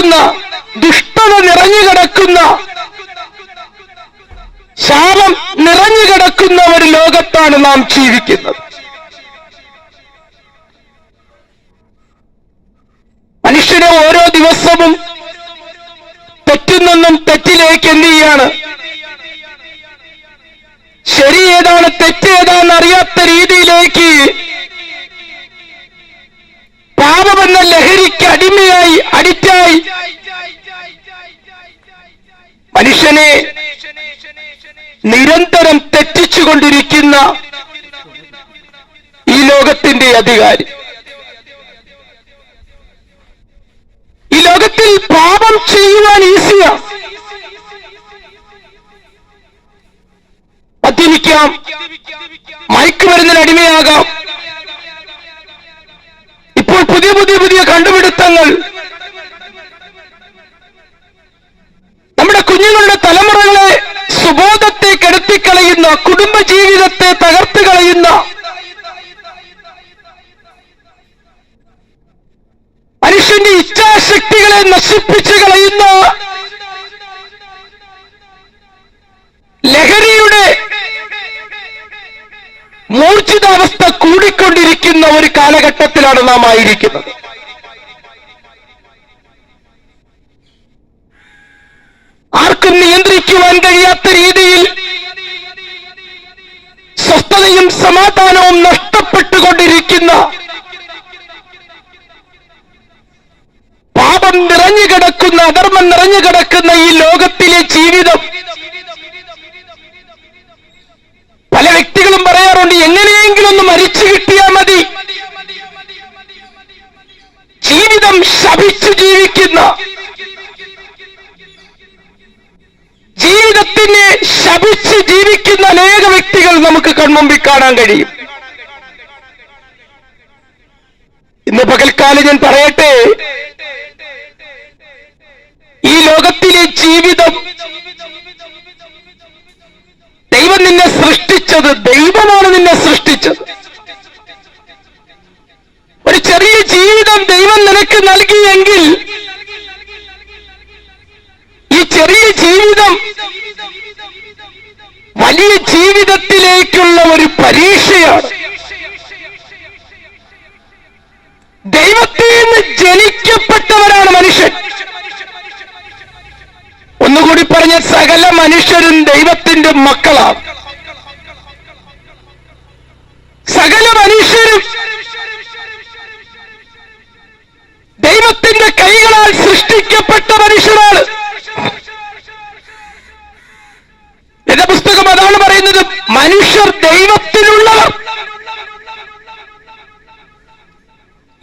കിടക്കുന്ന ദുഷ്ടത നിറഞ്ഞു കിടക്കുന്ന ശാപം നിറഞ്ഞു കിടക്കുന്ന ഒരു ലോകത്താണ് നാം ജീവിക്കുന്നത്. മനുഷ്യനെ ഓരോ ദിവസവും തെറ്റിൽ നിന്നും തെറ്റിലേക്ക് എന്ത് ചെയ്യാണ്? ശരി ഏതാണ് തെറ്റ് ഏതാണെന്ന് അറിയാത്ത രീതിയിലേക്ക് പാപമെന്ന ലഹരിക്ക് അടിമയായി അടിറ്റായി മനുഷ്യനെ നിരന്തരം തെറ്റിച്ചുകൊണ്ടിരിക്കുന്ന ഈ ലോകത്തിന്റെ അധികാരി. ഈ ലോകത്തിൽ പാപം ചെയ്യുവാൻ ഈസിയാ. മദ്യപിക്കാം മയക്കുമരുന്നിന് അടിമയാകാം. പുതിയ പുതിയ പുതിയ കണ്ടുപിടുത്തങ്ങൾ. നമ്മുടെ കുഞ്ഞുങ്ങളുടെ തലമുറകളെ സുബോധത്തെ കെടുത്തിക്കളയുന്ന കുടുംബജീവിതത്തെ തകർത്ത് കളയുന്ന മനുഷ്യന്റെ ഇച്ഛാശക്തികളെ നശിപ്പിച്ചു കളയുന്ന ലഹരിയുടെ കൂടിക്കൊണ്ടിരിക്കുന്ന ഒരു കാലഘട്ടത്തിലാണ് നാം ആയിരിക്കുന്നത്. ആർക്കും നിയന്ത്രിക്കുവാൻ കഴിയാത്ത രീതിയിൽ സ്വസ്ഥതയും സമാധാനവും നഷ്ടപ്പെട്ടുകൊണ്ടിരിക്കുന്ന പാപം നിറഞ്ഞുകിടക്കുന്ന അധർമ്മം നിറഞ്ഞുകിടക്കുന്ന ഈ ലോകത്തിലെ ജീവിതം ജീവിക്കുന്ന അനേക വ്യക്തികൾ നമുക്ക് കൺമുമ്പിൽ കാണാൻ കഴിയും. ഇന്ന് പകൽക്കാലം ഞാൻ പറയട്ടെ ഈ ലോകത്തിലെ ജീവിതം ദൈവം നിന്നെ സൃഷ്ടിച്ചത് ദൈവമാണ് നിന്നെ സൃഷ്ടിച്ചത്. ഒരു ചെറിയ ജീവിതം ദൈവം നിനക്ക് നൽകിയെങ്കിൽ ഈ ചെറിയ ജീവിതം വലിയ ജീവിതത്തിലേക്കുള്ള ഒരു പരീക്ഷയാണ്. ദൈവത്തിൽ നിന്ന് ജനിക്കപ്പെട്ടവരാണ് മനുഷ്യൻ. ഒന്നുകൂടി പറഞ്ഞ സകല മനുഷ്യരും ദൈവത്തിന്റെ മക്കളാണ്. സകല മനുഷ്യരും ദൈവത്തിന്റെ കൈകളാൽ സൃഷ്ടിക്കപ്പെട്ട മനുഷ്യരാണ്. മനുഷ്യർ ദൈവത്തിലുള്ളവർ.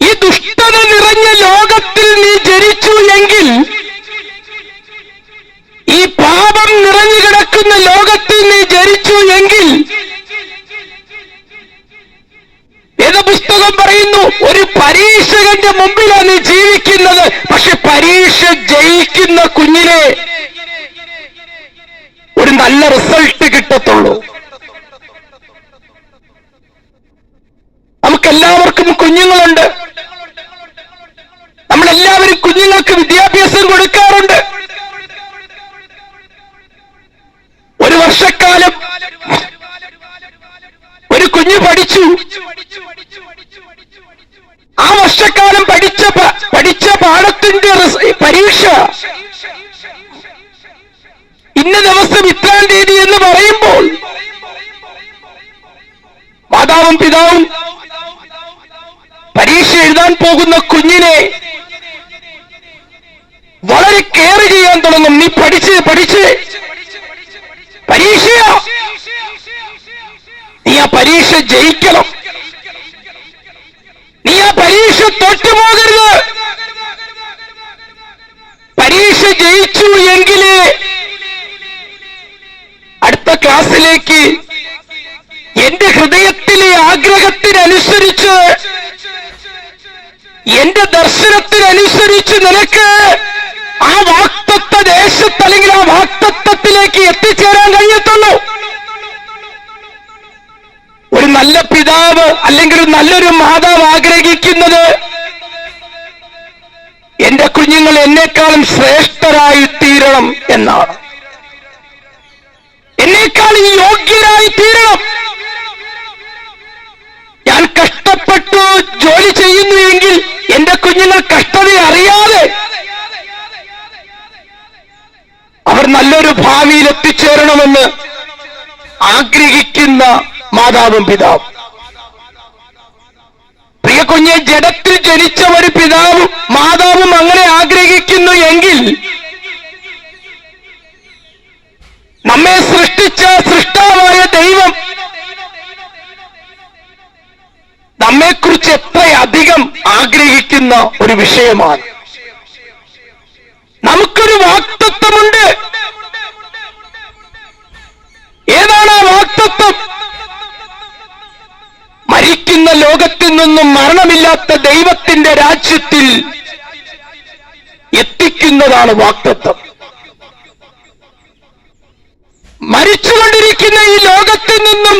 ഈ ദുഷ്ടത നിറഞ്ഞ ലോകത്തിൽ നീ ജനിച്ചു എങ്കിൽ ഈ പാപം നിറഞ്ഞു കിടക്കുന്ന ലോകത്തിൽ നീ ജനിച്ചു എങ്കിൽ വേദപുസ്തകം പറയുന്നു ഒരു പരീക്ഷകന്റെ മുമ്പിലാണ് നീ ജീവിക്കുന്നത്. പക്ഷെ പരീക്ഷ ജയിക്കുന്ന കുഞ്ഞിനെ ഒരു നല്ല റിസൾട്ട് കിട്ടത്തുള്ളൂ. നമുക്കെല്ലാവർക്കും കുഞ്ഞുങ്ങളുണ്ട്. നമ്മളെല്ലാവരും കുഞ്ഞുങ്ങൾക്ക് വിദ്യാഭ്യാസം കൊടുക്കാറുണ്ട് ഒരു വർഷക്കാലം ഒരു കുഞ്ഞ് പഠിച്ചു ആ വർഷക്കാലം പഠിച്ച പ- പഠിച്ച പാഠത്തിന്റെ റിസ- പരീക്ഷ ഇന്ന ദിവസം ഇത്രാം തീയതി എന്ന് പറയുമ്പോൾ മാതാവും പിതാവും പരീക്ഷ എഴുതാൻ പോകുന്ന കുഞ്ഞിനെ വളരെ കെയർ ചെയ്യാൻ തുടങ്ങും. നീ പഠിച്ച് പഠിച്ച്. പരീക്ഷ നീ ആ പരീക്ഷ ജയിക്കണം. നീ ആ പരീക്ഷ തൊട്ടുപോകരുത് പരീക്ഷ ജയിച്ചു എങ്കിലേ അടുത്ത ക്ലാസ്സിലേക്ക് എന്റെ ഹൃദയത്തിലെ ആഗ്രഹത്തിനനുസരിച്ച് എന്റെ ദർശനത്തിനനുസരിച്ച് നിനക്ക് ആ വാക്തത്വ ദേശത്ത് അല്ലെങ്കിൽ ആ വാക്തത്വത്തിലേക്ക് എത്തിച്ചേരാൻ കഴിയത്തുള്ളൂ ഒരു നല്ല പിതാവ് അല്ലെങ്കിൽ നല്ലൊരു മാതാവ് ആഗ്രഹിക്കുന്നത് എന്റെ കുഞ്ഞുങ്ങൾ എന്നെക്കാളും ശ്രേഷ്ഠരായി തീരണം എന്നാണ്. എന്നെക്കാളും യോഗ്യരായി തീരണം. ഞാൻ കഷ്ടപ്പെട്ടു ജോലി ചെയ്യുന്നുവെങ്കിൽ എന്റെ കുഞ്ഞുങ്ങൾ കഷ്ടത അറിയാതെ അവർ നല്ലൊരു ഭാവിയിൽ എത്തിച്ചേരണമെന്ന് ആഗ്രഹിക്കുന്ന മാതാവും പിതാവും. പ്രിയ കുഞ്ഞെ ജഡത്തിൽ ജനിച്ച ഒരു പിതാവും മാതാവും അങ്ങനെ ആഗ്രഹിക്കുന്നു എങ്കിൽ നമ്മെ സൃഷ്ടിച്ച സൃഷ്ടാവായ ദൈവം നമ്മെക്കുറിച്ച് എത്രയധികം ആഗ്രഹിക്കുന്ന ഒരു വിഷയമാണ്. നമുക്കൊരു വാക്തത്വമുണ്ട്. ഏതാണ് ആ വാക്തത്വം? മരിക്കുന്ന ലോകത്തിൽ നിന്നും മരണമില്ലാത്ത ദൈവത്തിന്റെ രാജ്യത്തിൽ എത്തിക്കുന്നതാണ് വാക്തത്വം മരിച്ചുകൊണ്ടിരിക്കുന്ന ഈ ലോകത്തിൽ നിന്നും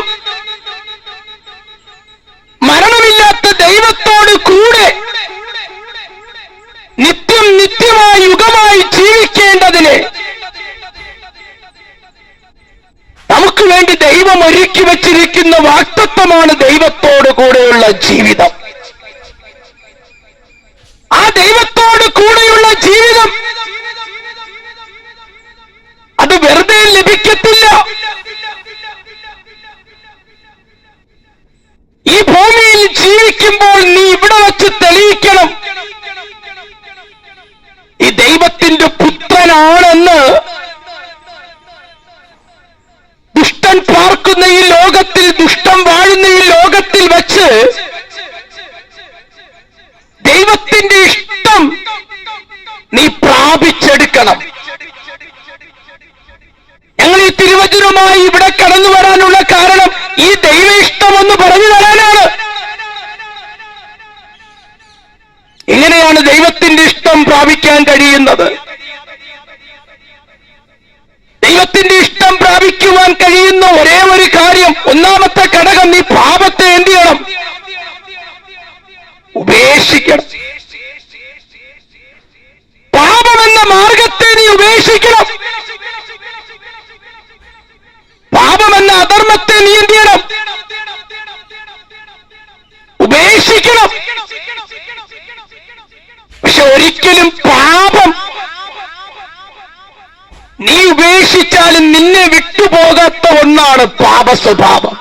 മരണമില്ലാത്ത ദൈവത്തോട് കൂടെ നിത്യം നിത്യമായി യുഗമായി ജീവിക്കേണ്ടതിന് നമുക്ക് വേണ്ടി ദൈവം ഒരുക്കി വച്ചിരിക്കുന്ന വാക്തത്വമാണ് ദൈവത്തോട് കൂടെയുള്ള ജീവിതം. ആ ദൈവത്തോട് കൂടെയുള്ള ജീവിതം അത് വെറുതെ ലഭിക്കത്തില്ല. ഈ ഭൂമിയിൽ ജീവിക്കുമ്പോൾ നീ ഇവിടെ വച്ച് തെളിയിക്കണം. ഈ ദൈവത്തിന്റെ പുത്രനാണെന്ന് ദുഷ്ടൻ പാർക്കുന്ന ഈ ലോകത്തിൽ ദുഷ്ടം വാഴുന്ന ഈ ലോകത്തിൽ ദൈവത്തിന്റെ ഇഷ്ടം നീ പ്രാപിച്ചെടുക്കണം. ഞങ്ങൾ ഈ തിരുവചനവുമായി ഇവിടെ കടന്നു വരാനുള്ള കാരണം ഈ ദൈവ ഇഷ്ടം എന്ന് പറഞ്ഞു തരാനാണ്. എങ്ങനെയാണ് ദൈവത്തിന്റെ ഇഷ്ടം പ്രാപിക്കാൻ കഴിയുന്നത്? ദൈവത്തിന്റെ ഇഷ്ടം പ്രാപിക്കുവാൻ കഴിയുന്ന ഒരേ ഒരു കാര്യം ഒന്നാമത്തെ ഘടകം നീ ചെയ്യണം ഉപേക്ഷിക്കണം. പാപമെന്ന മാർഗത്തെ നീ ഉപേക്ഷിക്കണം. പാപമെന്ന അധർമ്മത്തെ നീ എന്ത് ചെയ്യണം? ഉപേക്ഷിക്കണം. പക്ഷെ ഒരിക്കലും പാപം നീ ഉപേക്ഷിച്ചാലും നിന്നെ വിട്ടുപോകാത്ത ഒന്നാണ് പാപ സ്വഭാവം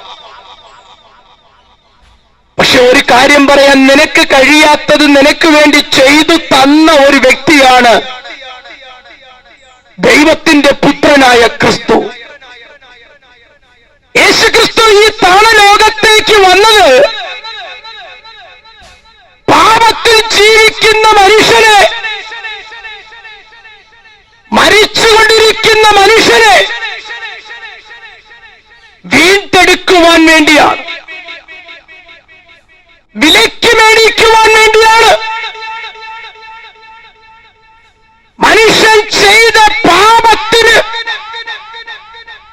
പക്ഷെ ഒരു കാര്യം പറയാൻ നിനക്ക് കഴിയാത്തത് നിനക്ക് വേണ്ടി ചെയ്തു തന്ന ഒരു വ്യക്തിയാണ് ദൈവത്തിന്റെ പുത്രനായ ക്രിസ്തു. യേശു ക്രിസ്തു ഈ താണലോകത്തേക്ക് വന്നത് പാപത്തിൽ ജീവിക്കുന്ന മനുഷ്യനെ മരിച്ചുകൊണ്ടിരിക്കുന്ന മനുഷ്യനെ വീണ്ടെടുക്കുവാൻ വേണ്ടിയാണ്. വിലയ്ക്ക് മേടിക്കുവാൻ വേണ്ടിയാണ്. മനുഷ്യൻ ചെയ്ത പാപത്തിന്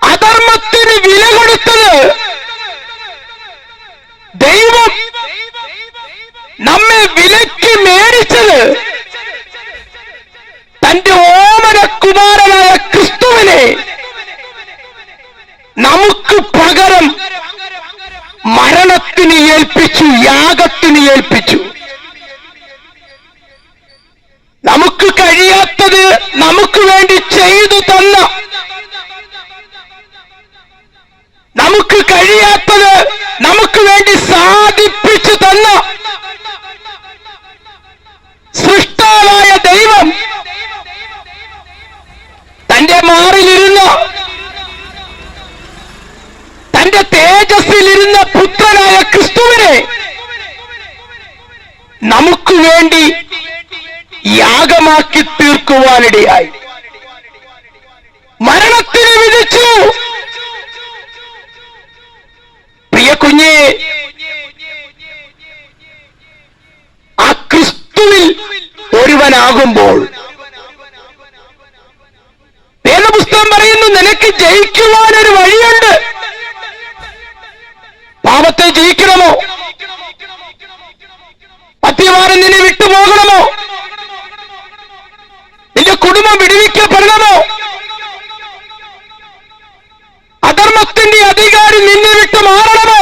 അധർമ്മത്തിന് വില കൊടുത്തത് ദൈവം നമ്മെ വിലയ്ക്ക് മേടിച്ചത് തന്റെ ഓമനകുമാരനായ ക്രിസ്തുവിനെ നമുക്ക് പകരം മരണത്തിന് ഏൽപ്പിച്ചു യാഗത്തിന് ഏൽപ്പിച്ചു നമുക്ക് കഴിയാത്തത് നമുക്ക് വേണ്ടി ചെയ്തു തന്ന നമുക്ക് കഴിയാത്തത് നമുക്ക് വേണ്ടി സാധിപ്പിച്ചു തന്ന സൃഷ്ടാവായ ദൈവം തന്റെ മാറിലിരുന്ന തന്റെ തേജസ്സിലിരുന്ന പുത്രനായ ക്രിസ്തുവിനെ നമുക്ക് വേണ്ടി യാഗമാക്കി തീർക്കുവാനിടയായി മരണത്തിന് വിധിച്ചു പ്രിയ കുഞ്ഞെ ആ ക്രിസ്തുവിൽ ഒരുവനാകുമ്പോൾ വേദപുസ്തകം പറയുന്നു നിനക്ക് ജയിക്കുവാൻ ഒരു വഴിയുണ്ട് പാപത്തെ ജയിക്കണമോ മദ്യപാനം നിന്നെ വിട്ടുപോകണമോ പാപം വിടുവിക്കപ്പെടണമോ? അധർമ്മത്തിന്റെ അധികാരി നിന്നെ വിട്ട് മാറണമോ?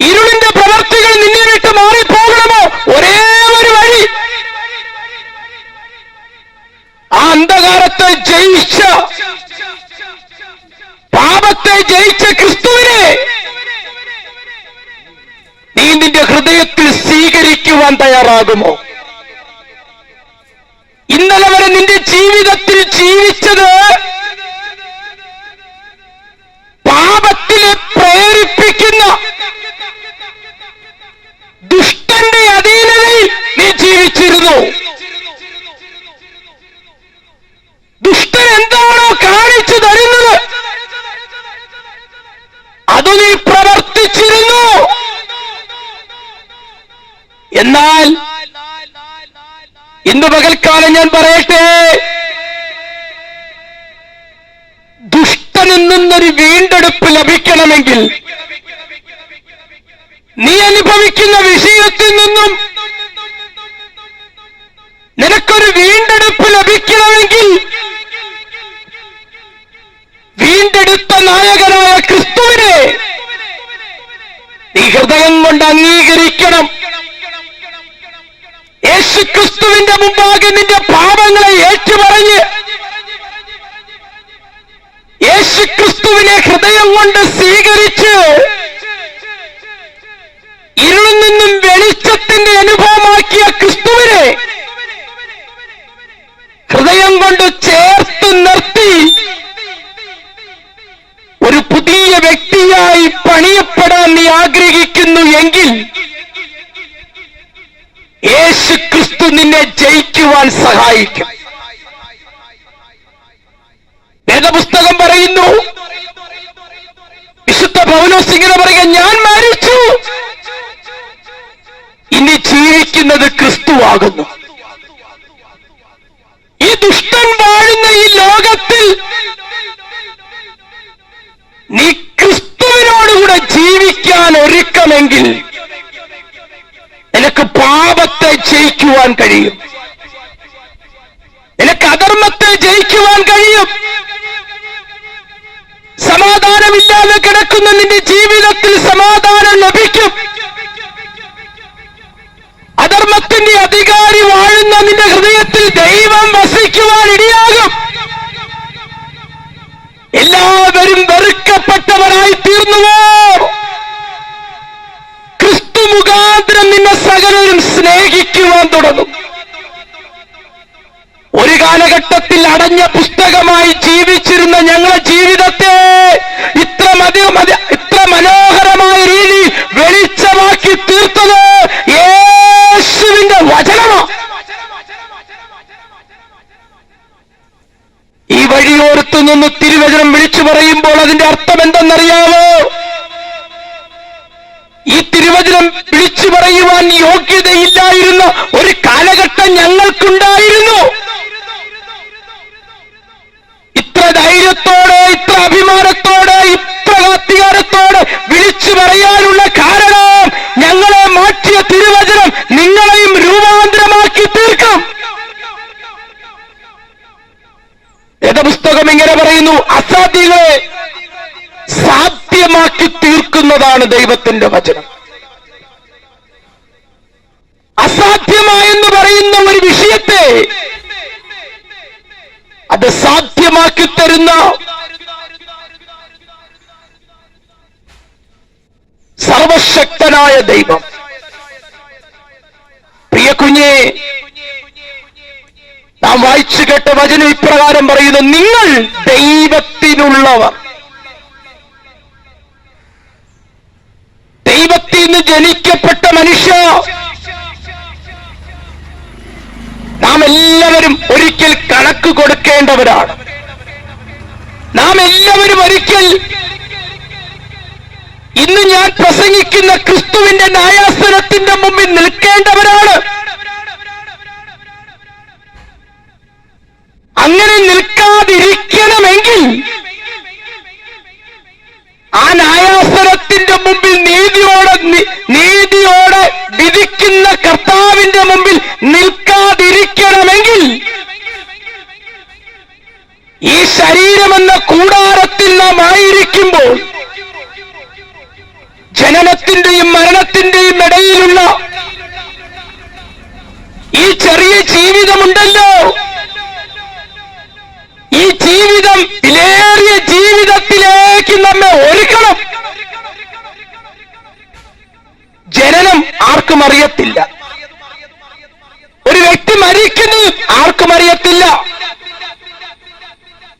ഇരുളിന്റെ പ്രവർത്തികൾ നിന്നെ വിട്ട് മാറിപ്പോകണമോ? ഒരേ ഒരു വഴി. ആ അന്ധകാരത്തെ ജയിച്ച പാപത്തെ ജയിച്ച ക്രിസ്തുവിനെ നീ നിന്റെ ഹൃദയത്തിൽ സ്വീകരിക്കുവാൻ തയ്യാറാകുമോ? നിന്റെ ജീവിതത്തിൽ ജീവിച്ചത് പാപത്തിനെ പ്രേരിപ്പിക്കുന്ന ദുഷ്ടന്റെ അധീനതയിൽ നീ ജീവിച്ചിരുന്നു. ദുഷ്ടൻ എന്താണോ കാണിച്ചു തരുന്നത്? അത് നീ പ്രവർത്തിച്ചിരുന്നു. എന്നാൽ ഇന്ന് പകൽക്കാലം ഞാൻ പറയട്ടെ? ദുഷ്ടനിൽ നിന്നൊരു വീണ്ടെടുപ്പ് ലഭിക്കണമെങ്കിൽ നീ അനുഭവിക്കുന്ന വിഷയത്തിൽ നിന്നും നിനക്കൊരു വീണ്ടെടുപ്പ് ലഭിക്കണമെങ്കിൽ വീണ്ടെടുത്ത നായകനായ ക്രിസ്തുവിനെ നീ ഹൃദയം കൊണ്ട് അംഗീകരിക്കണം. യേശു ക്രിസ്തുവിന്റെ മുമ്പാകെ നിന്റെ പാപങ്ങളെ ഏറ്റുപറഞ്ഞ് യേശു ക്രിസ്തുവിനെ ഹൃദയം കൊണ്ട് സ്വീകരിച്ച് ഇരുളിൽ നിന്നും വെളിച്ചത്തിന്റെ അനുഭവമാക്കിയ ക്രിസ്തുവിനെ ഹൃദയം കൊണ്ട് ചേർത്ത് നിർത്തി ഒരു പുതിയ വ്യക്തിയായി പണിയപ്പെടാൻ നീ ആഗ്രഹിക്കുന്നു എങ്കിൽ യേശു ക്രിസ്തു നിന്നെ ജയിക്കുവാൻ സഹായിക്കും. വേദപുസ്തകം പറയുന്നു വിശുദ്ധ പൗലോസ് ഇങ്ങനെ പറയുക ഞാൻ മരിച്ചു. ഇനി ജീവിക്കുന്നത് ക്രിസ്തുവാകുന്നു. ഈ ദുഷ്ടൻ വാഴുന്ന ഈ ലോകത്തിൽ നീ ക്രിസ്തുവിനോടുകൂടെ ജീവിക്കാൻ ഒരുക്കമെങ്കിൽ നിനക്ക് പാപത്തെ ജയിക്കുവാൻ കഴിയും. എനിക്ക് അധർമ്മത്തെ ജയിക്കുവാൻ കഴിയും. സമാധാനമില്ലാതെ കിടക്കുന്ന നിന്റെ ജീവിതത്തിൽ സമാധാനം ലഭിക്കും. അധർമ്മത്തിന്റെ അധികാരി വാഴുന്ന നിന്റെ ഹൃദയത്തിൽ ദൈവം വസിക്കുവാൻ ഇടയാകും. എല്ലാവരും വെറുക്കപ്പെട്ടവരായി തീർന്നുവോ ക്രിസ്തു മുഖാന്തരം നിന്നെ സകലരും സ്നേഹിക്കുവാൻ തുടങ്ങും. ഒരു കാലഘട്ടത്തിൽ അടഞ്ഞ പുസ്തകമായി ജീവിച്ചിരുന്ന ഞങ്ങളുടെ ജീവിതത്തെ ഇത്ര മതി ഇത്ര മനോഹരമായ രീതി വെളിച്ചമാക്കി തീർത്തത് യേശുവിന്റെ വചനമാണ് ഈ വഴിയോരത്തു നിന്ന് തിരുവചനം വിളിച്ചു പറയുമ്പോൾ അതിന്റെ അർത്ഥം എന്തെന്നറിയാമോ ഈ തിരുവചനം വിളിച്ചു പറയുവാൻ യോഗ്യതയില്ലായിരുന്ന ഒരു കാലഘട്ടം ഞങ്ങൾക്കുണ്ടായിരുന്നു ഇത്ര ധൈര്യത്തോടെ ഇത്ര അഭിമാനത്തോടെ ഇത്ര അധികാരത്തോടെ വിളിച്ചു പറയാനുള്ള കാരണം ഞങ്ങളെ മാറ്റിയ തിരുവചനം നിങ്ങളെയും രൂപാന്തരമാക്കി തീർക്കും വേദപുസ്തകം ഇങ്ങനെ പറയുന്നു അസാധ്യങ്ങളെ സാധ്യമാക്കി തീർക്കുന്നതാണ് ദൈവത്തിന്റെ വചനം. അസാധ്യമായെന്ന് പറയുന്ന ഒരു വിഷയത്തെ അത് സാധ്യമാക്കി തരുന്ന സർവശക്തനായ ദൈവം. പ്രിയ കുഞ്ഞെ നാം വായിച്ചു കേട്ട വചനം ഇപ്രകാരം പറയുന്നു നിങ്ങൾ ദൈവത്തിനുള്ളവർ. ദൈവത്തിൽ നിന്ന് ജനിക്കപ്പെട്ട മനുഷ്യ. നാം എല്ലാവരും ഒരിക്കൽ കണക്ക് കൊടുക്കേണ്ടവരാണ്. നാം എല്ലാവരും ഒരിക്കൽ ഇന്ന് ഞാൻ പ്രസംഗിക്കുന്ന ക്രിസ്തുവിന്റെ ന്യായാസനത്തിന്റെ മുമ്പിൽ നിൽക്കേണ്ടവരാണ്. അങ്ങനെ നിൽക്കാതിരിക്കണമെങ്കിൽ ആ ന്യായാസനത്തിന്റെ മുമ്പിൽ നീതിയോടെ വിധിക്കുന്ന കർത്താവിന്റെ മുമ്പിൽ നിൽക്കാതിരിക്കണമെങ്കിൽ ഈ ശരീരമെന്ന കൂടാരത്തിൽ നാം ആയിരിക്കുമ്പോൾ ജനനത്തിന്റെയും മരണത്തിന്റെയും ഇടയിലുള്ള ഈ ചെറിയ ജീവിതമുണ്ടല്ലോ. ഈ ജീവിതം വിലേറിയ ജീവിതത്തിലേക്ക് നമ്മെ ഒരുക്കണം. ആർക്കും അറിയത്തില്ല. ഒരു വ്യക്തി മരിക്കുന്നത് ആർക്കും അറിയത്തില്ല.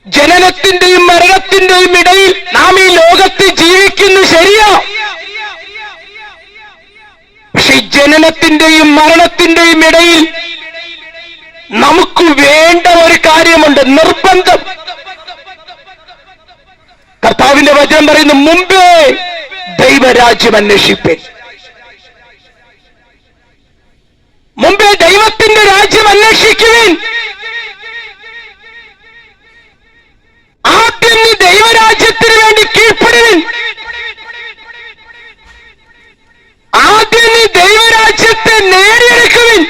ജനനത്തിന്റെയും മരണത്തിന്റെയും ഇടയിൽ നാം ഈ ലോകത്ത് ജീവിക്കുന്നു ശരിയാ? പക്ഷെ ജനനത്തിന്റെയും മരണത്തിന്റെയും ഇടയിൽ നമുക്ക് വേണ്ട ഒരു കാര്യമുണ്ട് നിർബന്ധം. കർത്താവിന്റെ വചനം പറയുന്നു മുമ്പേ ദൈവരാജ്യം അന്വേഷിപ്പേ മുമ്പേ ദൈവത്തിന്റെ രാജ്യം അന്വേഷിക്കുവിൻ. ആദ്യം നീ ദൈവരാജ്യത്തിന് വേണ്ടി കീഴ്പ്പെടുവിൻ. ആദ്യം നീ ദൈവരാജ്യത്തെ നേടിയെടുക്കുവിൻ.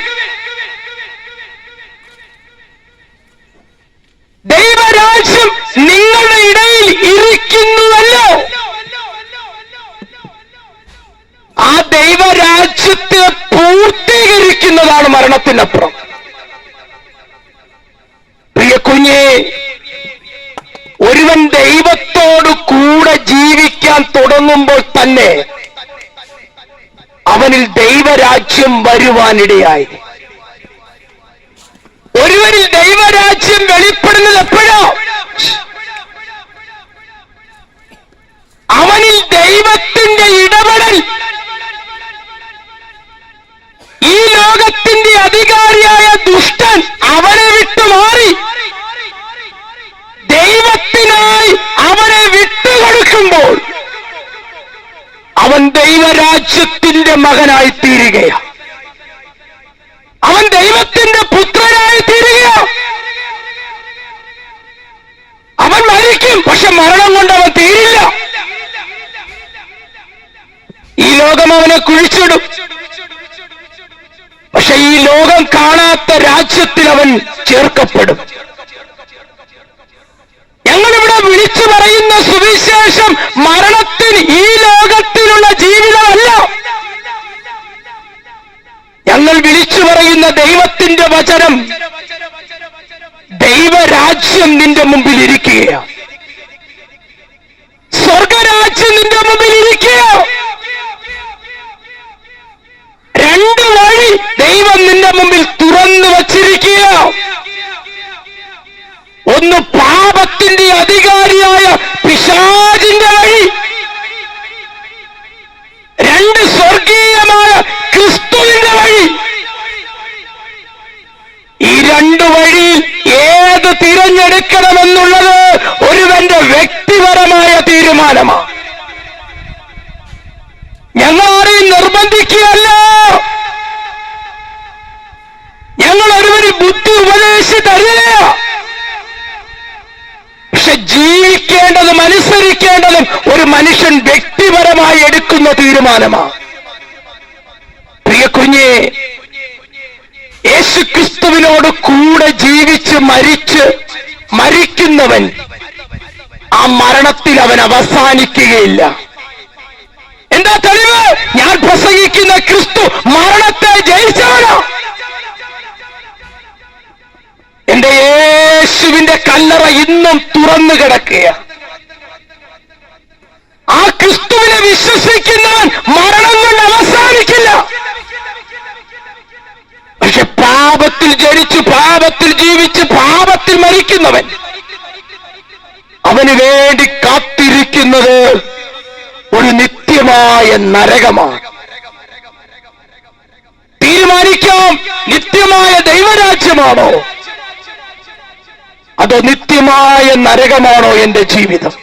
ആ ദൈവരാജ്യത്തെ പൂർത്തീകരിക്കുന്നതാണ് മരണത്തിനപ്പുറം. പ്രിയ കുഞ്ഞെ ഒരുവൻ ദൈവത്തോട് കൂടെ ജീവിക്കാൻ തുടങ്ങുമ്പോൾ തന്നെ അവനിൽ ദൈവരാജ്യം വരുവാനിടയായി. ഒരുവനിൽ ദൈവരാജ്യം വെളിപ്പെടുന്നത് എപ്പോഴോ? അവനിൽ ദൈവത്തിന്റെ ഇടപെടൽ ഈ ലോകത്തിന്റെ അധികാരിയായ ദുഷ്ടൻ അവനെ വിട്ടു മാറി. ദൈവത്തിനായി അവനെ വിട്ടുകൊടുക്കുമ്പോൾ അവൻ ദൈവരാജ്യത്തിന്റെ മകനായി തീരുകയാണ് അവൻ ദൈവത്തിന്റെ പുത്രനായി തീരുകയാണ് അവൻ മരിക്കും പക്ഷെ മരണം കൊണ്ട് അവൻ തീരില്ല. ഈ ലോകം അവനെ കുഴിച്ചിടും. പക്ഷെ ഈ ലോകം കാണാത്ത രാജ്യത്തിൽ അവൻ ചേർക്കപ്പെടും. ഞങ്ങളിവിടെ വിളിച്ചു പറയുന്ന സുവിശേഷം മരണത്തിന് ഈ ലോകത്തിലുള്ള ജീവിതമല്ല. ഞങ്ങൾ വിളിച്ചു പറയുന്ന ദൈവത്തിന്റെ വചനം ദൈവരാജ്യം നിന്റെ മുമ്പിൽ ഇരിക്കുകയാണ്. സ്വർഗരാജ്യം നിന്റെ മുമ്പിൽ ഇരിക്കുക രണ്ട് വഴി ദൈവം നിന്റെ മുമ്പിൽ തുറന്നു വച്ചിരിക്കുക ഒന്ന് പാപത്തിന്റെ അധികാരിയായ പിശാചിന്റെ വഴി രണ്ട് സ്വർഗീയമായ ക്രിസ്തുവിന്റെ വഴി ഈ രണ്ട് വഴിയിൽ ഏത് തിരഞ്ഞെടുക്കണമെന്നുള്ളത് ഒരുവന്റെ വ്യക്തിപരമായ തീരുമാനമാണ് ഞങ്ങൾ ആരെയും നിർബന്ധിക്കുകയല്ല. ഞങ്ങൾ ഒരുവന് ബുദ്ധി ഉപദേശിച്ച് തരില്ല. പക്ഷെ ജീവിക്കേണ്ടതും അനുസരിക്കേണ്ടതും ഒരു മനുഷ്യൻ വ്യക്തിപരമായി എടുക്കുന്ന തീരുമാനമാണ് പ്രിയ കുഞ്ഞെ യേശുക്രിസ്തുവിനോട് കൂടെ ജീവിച്ച് മരിച്ച് മരിക്കുന്നവൻ ആ മരണത്തിൽ അവൻ അവസാനിക്കുകയില്ല. എന്താ തെളിവ്? ഞാൻ പ്രസംഗിക്കുന്ന ക്രിസ്തു മരണത്തെ ജയിച്ചവനാ. എന്റെ യേശുവിന്റെ കല്ലറ ഇന്നും തുറന്നു കിടക്കുക ആ ക്രിസ്തുവിനെ വിശ്വസിക്കുന്നവൻ മരണം കൊണ്ട് അവസാനിക്കില്ല. പക്ഷെ പാപത്തിൽ ജനിച്ചു പാപത്തിൽ ജീവിച്ച് പാപത്തിൽ മരിക്കുന്നവൻ അവന് വേണ്ടി കാത്തിരിക്കുന്നത് ഒരു നിത്യമായ നരകമാണ്. തീരുമാനിക്കാം നിത്യമായ ദൈവരാജ്യമാണോ? അതോ നിത്യമായ നരകമാണോ എന്റെ ജീവിതം?